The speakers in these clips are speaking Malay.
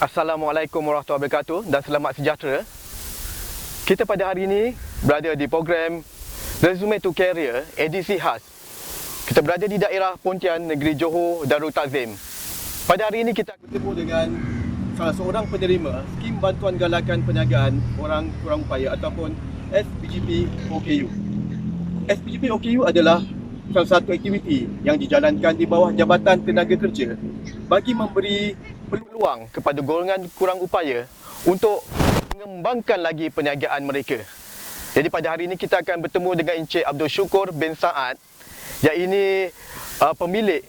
Assalamualaikum warahmatullahi wabarakatuh dan selamat sejahtera. Kita pada hari ini berada di program Resume to Career edisi khas. Kita berada di daerah Pontian, Negeri Johor, Darul Takzim. Pada hari ini kita bertemu dengan salah seorang penerima skim bantuan galakan perniagaan orang kurang upaya ataupun SPGP OKU. SPGP OKU adalah salah satu aktiviti yang dijalankan di bawah Jabatan Tenaga Kerja bagi memberi peluang kepada golongan kurang upaya untuk mengembangkan lagi perniagaan mereka. Jadi pada hari ini kita akan bertemu dengan Encik Abdul Syukur bin Saad yang ini uh, pemilik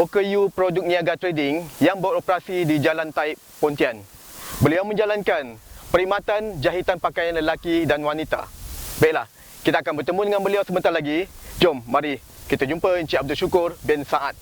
OKU Produk Niaga Trading yang beroperasi di Jalan Taib Pontian. Beliau menjalankan perkhidmatan jahitan pakaian lelaki dan wanita. Baiklah, kita akan bertemu dengan beliau sebentar lagi. Jom, mari kita jumpa Encik Abdul Syukur bin Saad.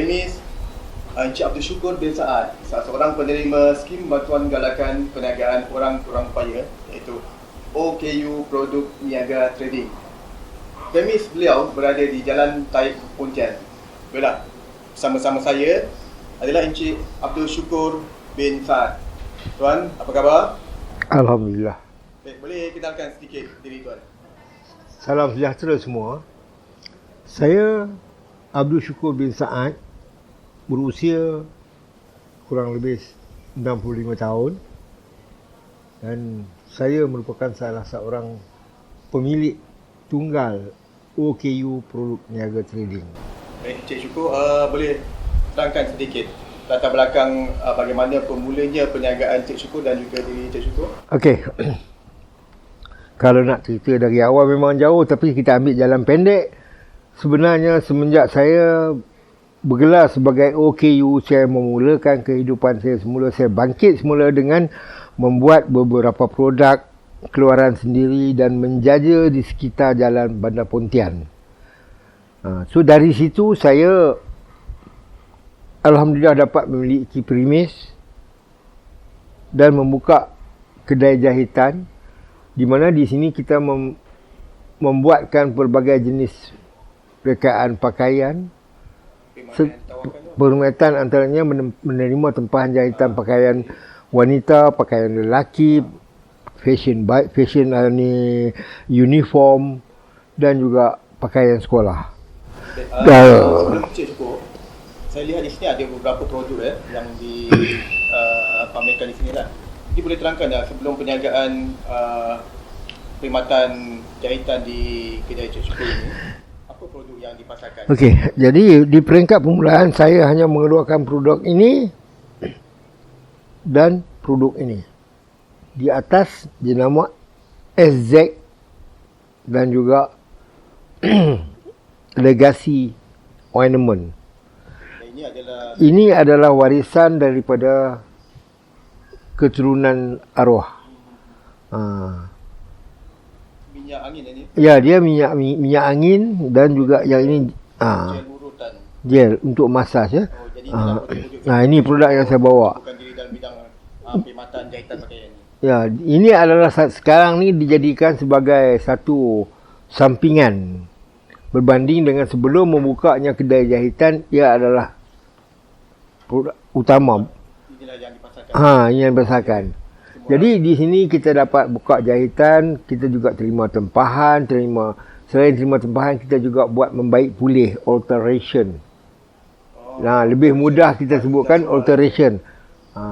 Di premis uh, Encik Abdul Syukur bin Saad, salah seorang penerima skim bantuan galakan perniagaan orang kurang upaya iaitu OKU Produk Niaga Trading. Premis beliau berada di Jalan Taib Pontian. Baiklah, bersama-sama saya adalah Encik Abdul Syukur bin Saad. Tuan, apa khabar? Alhamdulillah. Baik, boleh kenalkan sedikit diri tuan? Salam sejahtera semua. Saya Abdul Syukur bin Saad berusia kurang lebih 65 tahun dan saya merupakan salah seorang pemilik tunggal OKU Produk Niaga Trading. Baik, Cik Syukur, uh, boleh terangkan sedikit latar belakang uh, bagaimana bermulanya perniagaan Cik Syukur dan juga diri Cik Syukur? Okey. Kalau nak cerita dari awal memang jauh tapi kita ambil jalan pendek. Sebenarnya semenjak saya bergelar sebagai OKU saya memulakan kehidupan saya semula saya bangkit semula dengan membuat beberapa produk keluaran sendiri dan menjaja di sekitar jalan Bandar Pontian. Ha, so dari situ saya Alhamdulillah dapat memiliki premis dan membuka kedai jahitan di mana di sini kita mem, membuatkan pelbagai jenis rekaan pakaian perkhidmatan antaranya men- menerima tempahan jahitan pakaian wanita, pakaian lelaki, fashion baik fashion uh, ni uniform dan juga pakaian sekolah. Uh, Uh. sebelum saya lihat di sini ada beberapa produk eh, yang dipamerkan uh, di sini lah. Jadi boleh terangkan tak sebelum perniagaan uh, perkhidmatan jahitan di kedai Cik Syukur ini, yang dipasarkan? Okey, jadi di peringkat permulaan saya hanya mengeluarkan produk ini dan produk ini. Di atas jenama SZ dan juga Legacy Ornament. Ini adalah Ini adalah warisan daripada keturunan arwah. Ha. Minyak angin ini, Ya, dia minyak minyak angin dan juga yang ini ha, gel urutan. gel untuk masaj ya. Oh, jadi Ah, nah ini produk yang saya bawa. bukan diri dalam bidang uh, perkhidmatan jahitan pakaian ini. Ya, ini adalah sekarang ni dijadikan sebagai satu sampingan berbanding dengan sebelum membukanya kedai jahitan ia adalah produk utama. Inilah yang dipasarkan. Ha, ini yang besarkan. Jadi di sini kita dapat buka jahitan, kita juga terima tempahan, terima selain terima tempahan kita juga buat membaik pulih alteration. Oh, Nah, lebih mudah kita sebutkan alteration. Ha.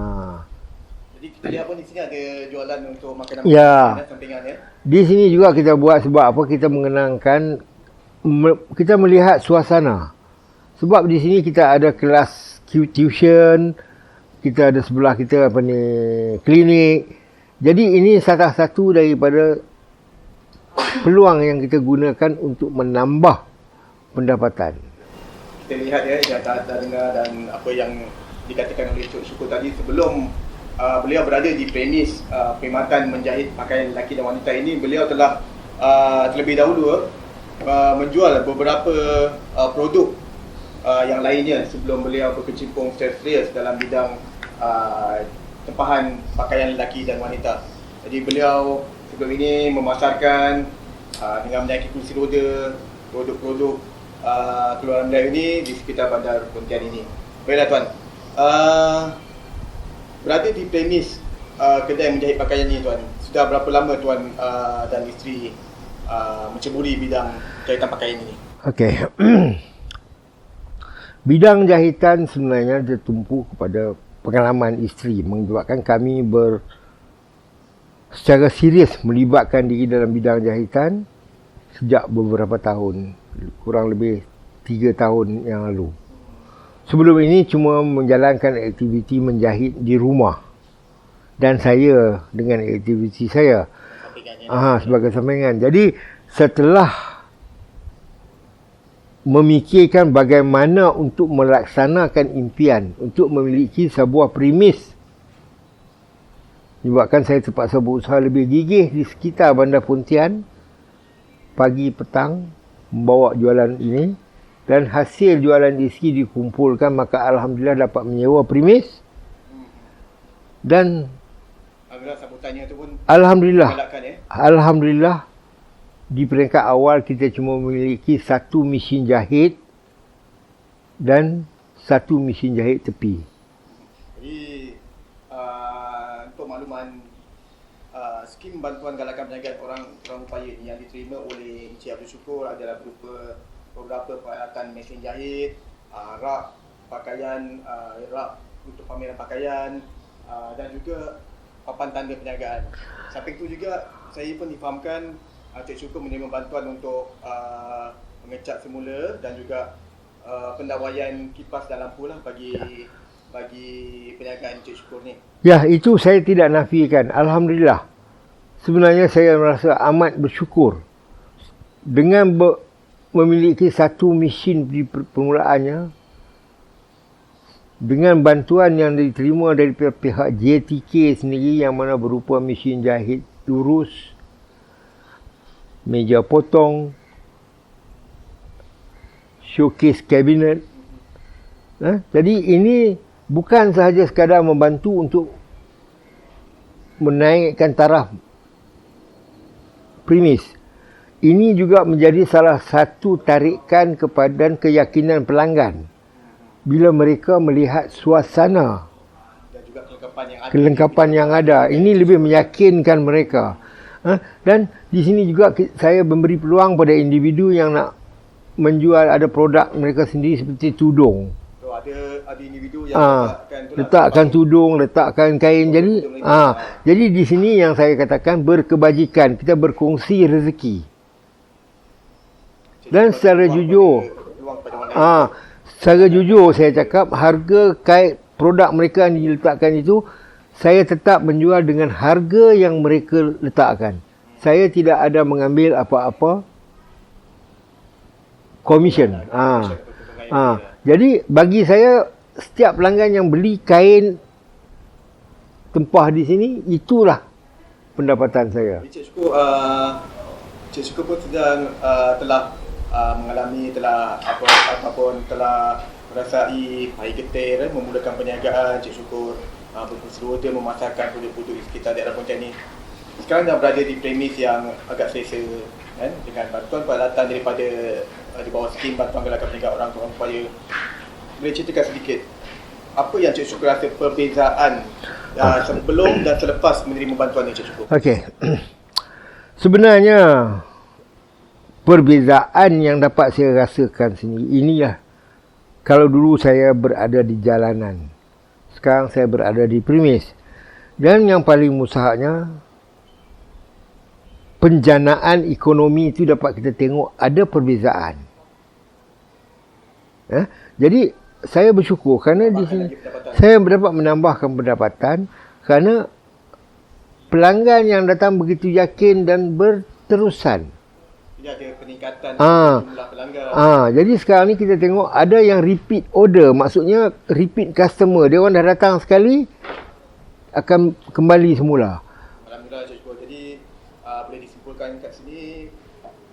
Jadi kita lihat pun di sini ada jualan untuk makanan Ya. sampingan ya. Di sini juga kita buat sebab apa? Kita mengenangkan me- kita melihat suasana. Sebab di sini kita ada kelas tuition, kita ada sebelah kita apa ni klinik. Jadi ini salah satu daripada peluang yang kita gunakan untuk menambah pendapatan. kita lihat ya yang dah, dah dengar dan apa yang dikatakan oleh Cik Syukur tadi sebelum uh, beliau berada di premis uh, perkhidmatan menjahit pakaian lelaki dan wanita ini beliau telah uh, terlebih dahulu uh, menjual beberapa uh, produk uh, yang lainnya sebelum beliau berkecimpung serius dalam bidang uh, tempahan pakaian lelaki dan wanita. Jadi beliau sebelum ini memasarkan uh, dengan menaiki kursi roda produk-produk uh, keluaran beliau ini di sekitar bandar Pontian ini. Baiklah tuan. Uh, berada di premis uh, kedai menjahit pakaian ini tuan. Sudah berapa lama tuan uh, dan isteri uh, menceburi bidang jahitan pakaian ini? Okey. bidang jahitan sebenarnya tertumpu kepada pengalaman isteri menyebabkan kami ber secara serius melibatkan diri dalam bidang jahitan sejak beberapa tahun kurang lebih tiga tahun yang lalu. Sebelum ini cuma menjalankan aktiviti menjahit di rumah. Dan saya dengan aktiviti saya ah sebagai sampingan. Jadi setelah memikirkan bagaimana untuk melaksanakan impian untuk memiliki sebuah premis. Sebabkan saya terpaksa berusaha lebih gigih di sekitar Bandar Pontian pagi petang membawa jualan ini. Dan hasil jualan isi dikumpulkan maka alhamdulillah dapat menyewa premis. Dan alhamdulillah ya? alhamdulillah di peringkat awal kita cuma memiliki satu mesin jahit dan satu mesin jahit tepi. Jadi uh, untuk makluman uh, skim bantuan galakan perniagaan orang orang upaya ini yang diterima oleh Encik Abdul Syukur adalah berupa beberapa peralatan mesin jahit, uh, rak pakaian, uh, rak untuk pameran pakaian uh, dan juga papan tanda perniagaan. Sampai itu juga saya pun difahamkan uh, Cik Syukur menerima bantuan untuk uh, mengecat semula dan juga uh, pendawaian kipas dan lampu lah bagi bagi perniagaan Cik Syukur ni. Ya, itu saya tidak nafikan. Alhamdulillah. Sebenarnya saya merasa amat bersyukur dengan ber- memiliki satu mesin di permulaannya dengan bantuan yang diterima dari pihak JTK sendiri yang mana berupa mesin jahit lurus, meja potong, showcase cabinet. Eh? Jadi ini bukan sahaja sekadar membantu untuk menaikkan taraf premis. Ini juga menjadi salah satu tarikan kepada keyakinan pelanggan bila mereka melihat suasana dan juga kelengkapan yang ada. Kelengkapan yang ada. Ini lebih meyakinkan mereka. Ha? Dan di sini juga saya memberi peluang pada individu yang nak menjual ada produk mereka sendiri seperti tudung. So, ada ada individu yang ha, letakkan, letakkan tudung, letakkan kain. Jadi ha, jadi di sini yang saya katakan berkebajikan, kita berkongsi rezeki. Dan secara jujur, ah, secara jujur saya cakap harga kain produk mereka yang diletakkan itu saya tetap menjual dengan harga yang mereka letakkan. Saya tidak ada mengambil apa-apa komisen. Ha. Ha. Jadi bagi saya setiap pelanggan yang beli kain tempah di sini itulah pendapatan saya. Cik Syukur, uh, Cik Syukur pun sedang uh, telah uh, mengalami telah apa ataupun telah merasai pahit getir eh, memulakan perniagaan Cik Syukur uh, berseluruh dia memasarkan produk-produk di sekitar daerah Pontian ni. Sekarang dah berada di premis yang agak selesa kan dengan bantuan peralatan daripada uh, di bawah skim bantuan gerakan perniagaan orang tua upaya. Boleh ceritakan sedikit apa yang Cik Syukur rasa perbezaan uh, sebelum dan selepas menerima bantuan ni Cik Syukur? Okey. Sebenarnya perbezaan yang dapat saya rasakan sini inilah kalau dulu saya berada di jalanan sekarang saya berada di premis. Dan yang paling musahaknya, penjanaan ekonomi itu dapat kita tengok ada perbezaan. Eh? Jadi, saya bersyukur kerana di sini saya dapat menambahkan pendapatan kerana pelanggan yang datang begitu yakin dan berterusan Jadi ada peningkatan Ah. jumlah pelanggan. Ah, jadi sekarang ni kita tengok ada yang repeat order. Maksudnya repeat customer. Dia orang dah datang sekali akan kembali semula. Alhamdulillah Encik Syukur. Jadi uh, boleh disimpulkan kat sini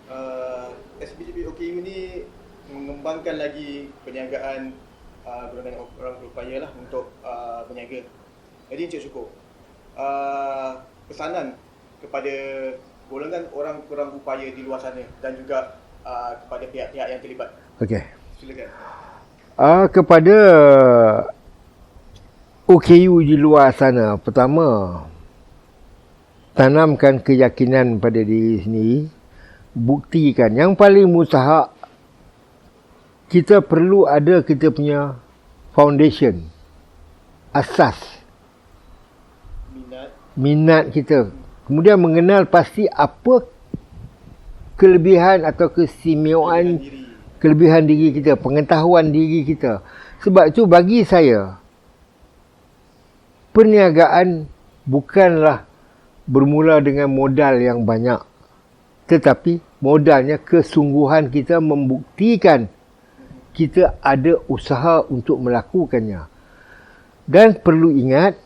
uh, SBGP OKU ni mengembangkan lagi perniagaan uh, golongan orang berupaya lah untuk uh, berniaga. Jadi Encik Syukur, uh, pesanan kepada golongan orang kurang upaya di luar sana dan juga uh, kepada pihak-pihak yang terlibat. Okey. Silakan. Ah, kepada OKU di luar sana, pertama tanamkan keyakinan pada diri sendiri, buktikan. Yang paling mustahak kita perlu ada kita punya foundation, asas, Minat minat kita. Kemudian mengenal pasti apa kelebihan atau keistimewaan diri. kelebihan diri kita, pengetahuan diri kita. Sebab itu bagi saya perniagaan bukanlah bermula dengan modal yang banyak. Tetapi modalnya kesungguhan kita membuktikan kita ada usaha untuk melakukannya. Dan perlu ingat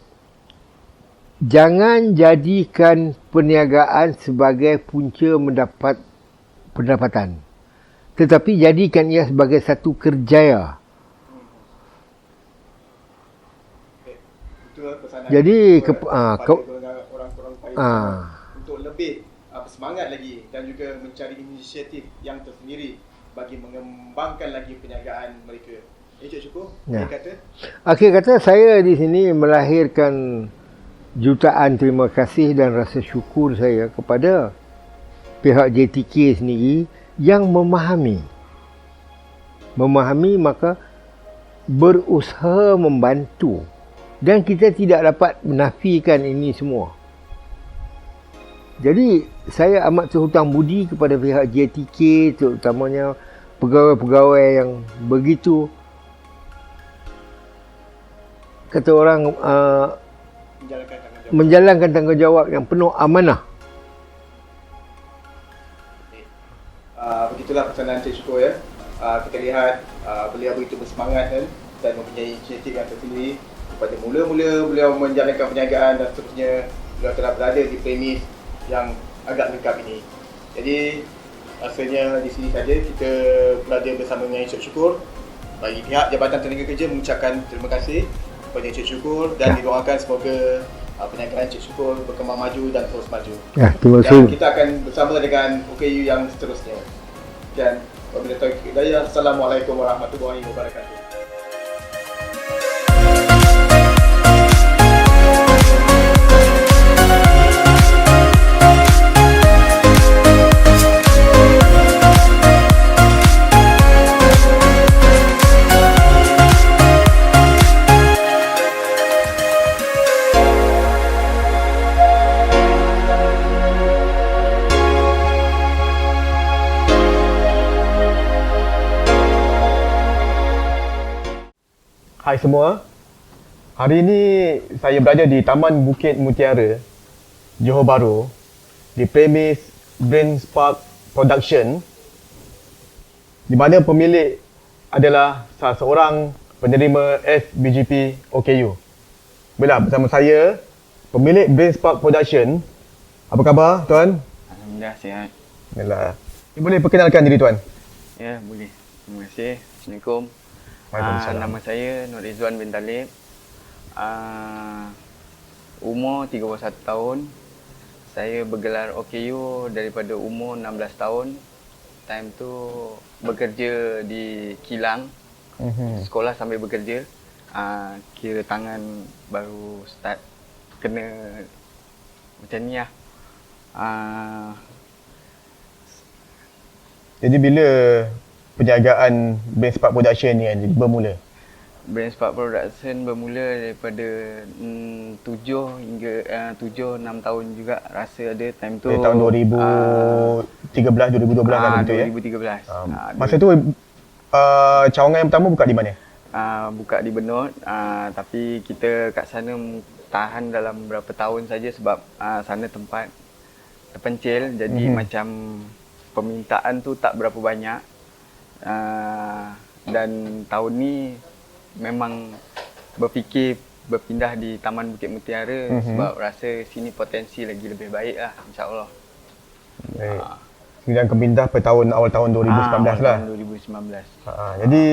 jangan jadikan perniagaan sebagai punca mendapat pendapatan tetapi jadikan ia sebagai satu kerjaya. Okay. Jadi, ke- ah, ke- Ah. untuk lebih uh, bersemangat lagi dan juga mencari inisiatif yang tersendiri bagi mengembangkan lagi perniagaan mereka. Encik Syukur, Ya. dia kata Akhir kata saya di sini melahirkan jutaan terima kasih dan rasa syukur saya kepada pihak JTK sendiri yang memahami. Memahami maka berusaha membantu. Dan kita tidak dapat menafikan ini semua. Jadi saya amat terhutang budi kepada pihak JTK terutamanya pegawai-pegawai yang begitu kata orang uh, menjalankan. Menjalankan tanggungjawab yang penuh amanah. Uh, begitulah pesanan Encik Syukur ya. Uh, kita lihat uh, beliau begitu bersemangat kan, dan mempunyai inisiatif yang tersendiri. Pada mula-mula beliau menjalankan perniagaan dan seterusnya beliau telah berada di premis yang agak lengkap ini. Jadi rasanya di sini saja kita belajar bersama dengan Encik Syukur. Bagi pihak Jabatan Tenaga Kerja mengucapkan terima kasih kepada Encik Syukur dan Ya. didoakan semoga uh, perniagaan Encik Syukur berkembang maju dan terus maju. Ya, terima Dan kasih. kita akan bersama dengan OKU yang seterusnya. Dan wabillahi taufiq hidayah. Assalamualaikum warahmatullahi wabarakatuh. Hai semua. Hari ini saya berada di Taman Bukit Mutiara, Johor Bahru, di premis Brain Spark Production di mana pemilik adalah salah seorang penerima SBGP OKU. Bila bersama saya, pemilik Brain Spark Production. Apa khabar tuan? Alhamdulillah sihat. Alhamdulillah. Boleh perkenalkan diri tuan? Ya, boleh. Terima kasih. Assalamualaikum. Waalaikumsalam. Ah, nama saya Nur Rizwan bin Talib. Ah, umur 31 tahun. Saya bergelar OKU daripada umur 16 tahun. Time tu bekerja di kilang. Mhm. Sekolah sambil bekerja. Ah, kira tangan baru start kena macam ni lah. Ah, Jadi bila perniagaan Brain Spark Production ni kan bermula? Brain Spark Production bermula daripada mm, 7 hingga uh, 7 6 tahun juga rasa ada time tu Dari tahun 2013, 2012 kan ah, begitu ya? 2013. Um, Ah, masa tu uh, cawangan yang pertama buka di mana? ah, buka di Benut ah, tapi kita kat sana tahan dalam berapa tahun saja sebab ah, sana tempat terpencil jadi Mhm. macam permintaan tu tak berapa banyak. Uh, dan tahun ni memang berfikir berpindah di Taman Bukit Mutiara mm-hmm. sebab rasa sini potensi lagi lebih baik lah insyaAllah. Baik. Kemudian kepindah pada tahun awal tahun 2019 Ah, awal lah. Tahun 2019. Ha, jadi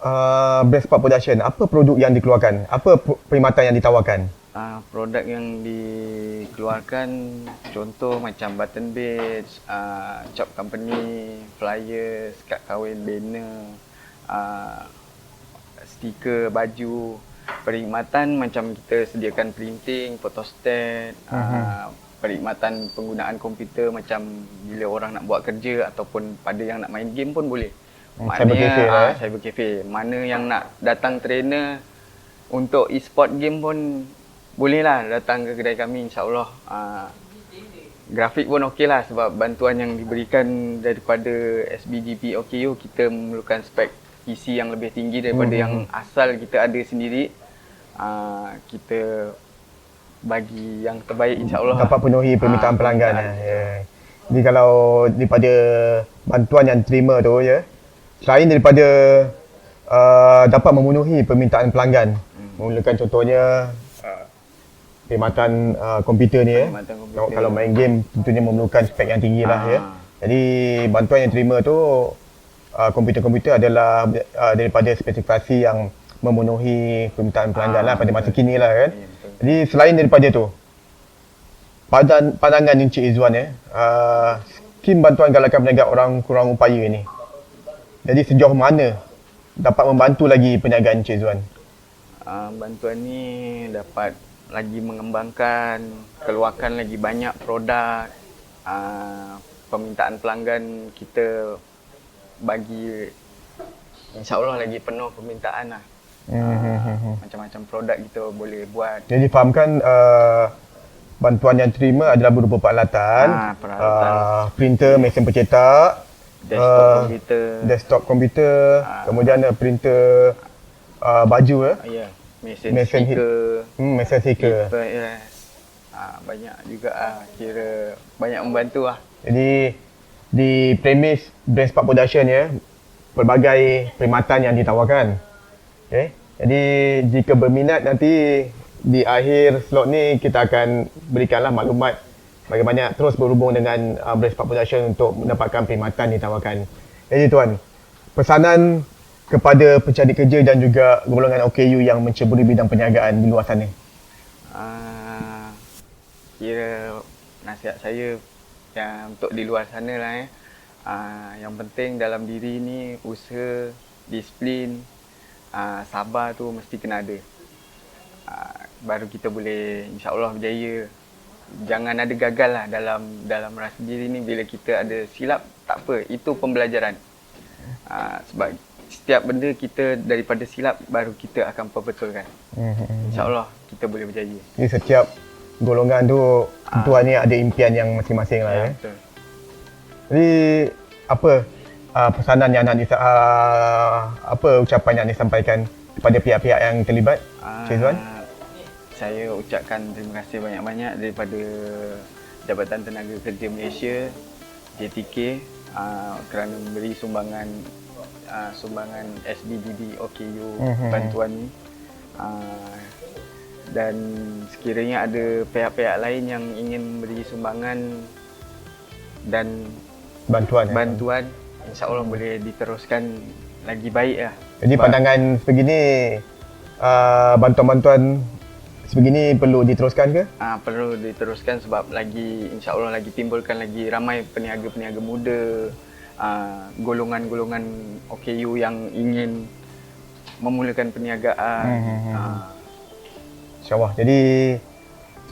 uh, Best Park Production, apa produk yang dikeluarkan? Apa perkhidmatan yang ditawarkan? Uh, produk yang dikeluarkan contoh macam button badge, uh, chop company, flyers, kad kahwin, banner, uh, stiker, baju. Perkhidmatan macam kita sediakan printing, photostat, uh, perkhidmatan penggunaan komputer macam bila orang nak buat kerja ataupun pada yang nak main game pun boleh. Hmm, cyber cafe ah, eh? cyber cafe. Mana yang nak datang trainer untuk e-sport game pun boleh lah datang ke kedai kami insyaAllah. Uh, grafik pun okey lah sebab bantuan yang diberikan daripada SBGP OKU kita memerlukan spek PC yang lebih tinggi daripada Hmm, yang asal kita ada sendiri. Uh, kita bagi yang terbaik insyaAllah. Dapat penuhi permintaan Ah, pelanggan. permintaan. Ya. Jadi kalau daripada bantuan yang terima tu ya, selain daripada uh, dapat memenuhi permintaan pelanggan, Hmm. memulakan contohnya uh, perkhidmatan uh, komputer ni ya. Komputer. Kalau, kalau main game tentunya memerlukan spek yang tinggi lah ya. Ah. Jadi bantuan yang terima tu uh, komputer-komputer adalah uh, daripada spesifikasi yang memenuhi permintaan pelanggan Ah, lah pada masa betul. kini lah kan. Ya, betul. Jadi selain daripada tu, pandangan, pandangan Encik Izzuan ya, uh, skim bantuan galakan peniaga orang kurang upaya ni. Jadi sejauh mana dapat membantu lagi perniagaan Encik Izzuan? Uh, bantuan ni dapat lagi mengembangkan, keluarkan lagi banyak produk, uh, permintaan pelanggan kita bagi insyaAllah lagi penuh permintaan lah. Uh, macam-macam produk kita boleh buat. Jadi fahamkan uh, bantuan yang terima adalah berupa peralatan, Ah, peralatan. uh, printer, mesin pencetak, Desktop uh, komputer. desktop komputer, Ah. kemudian ada printer uh, baju ya, Ah, ya, mesin, stiker. hmm, mesin yes. Ah, banyak juga ah, kira banyak membantu lah. Jadi di premis Brand Spark Production ya, pelbagai perkhidmatan yang ditawarkan. Okay. Jadi jika berminat nanti di akhir slot ni kita akan berikanlah maklumat bagaimana terus berhubung dengan uh, Brand Spark Production untuk mendapatkan perkhidmatan ditawarkan. Jadi tuan, pesanan kepada pencari kerja dan juga golongan OKU yang menceburi bidang perniagaan di luar sana. Ah, kira nasihat saya yang untuk di luar sana lah eh. Ah, yang penting dalam diri ni usaha, disiplin, ah, sabar tu mesti kena ada. Ah, baru kita boleh insya-Allah berjaya. Jangan ada gagal lah dalam dalam rasa diri ni bila kita ada silap tak apa, itu pembelajaran. Ah, sebab setiap benda kita daripada silap baru kita akan perbetulkan. InsyaAllah kita boleh berjaya. Jadi setiap golongan tu tuan ni ada impian yang masing-masing lah ya. Ya, betul. Jadi apa uh, pesanan yang nak disa- uh, apa ucapan yang disampaikan kepada pihak-pihak yang terlibat? Ah, Cik Zuan? Saya ucapkan terima kasih banyak-banyak daripada Jabatan Tenaga Kerja Malaysia JTK uh, kerana memberi sumbangan uh, sumbangan SBDB OKU Mhm. bantuan ni. Uh, dan sekiranya ada pihak-pihak lain yang ingin memberi sumbangan dan Bantuan. ya. bantuan insya-Allah boleh diteruskan lagi baik lah. Jadi Sebab- pandangan sebegini uh, bantuan-bantuan sebegini perlu diteruskan ke? Ah perlu diteruskan sebab lagi insya-Allah lagi timbulkan lagi ramai peniaga-peniaga muda, ah, golongan-golongan OKU yang ingin memulakan perniagaan. Hmm, Ah, InsyaAllah. Jadi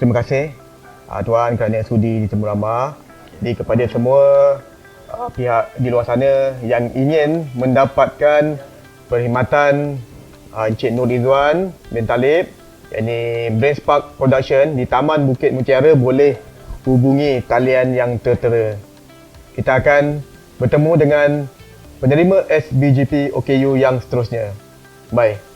terima kasih uh, tuan kerana sudi ditemu ramah. Jadi kepada semua uh, pihak di luar sana yang ingin mendapatkan perkhidmatan uh, Encik Nur Rizwan bin Talib yakni Brain Spark Production di Taman Bukit Mutiara boleh hubungi talian yang tertera. Kita akan bertemu dengan penerima SBGP OKU yang seterusnya. Bye.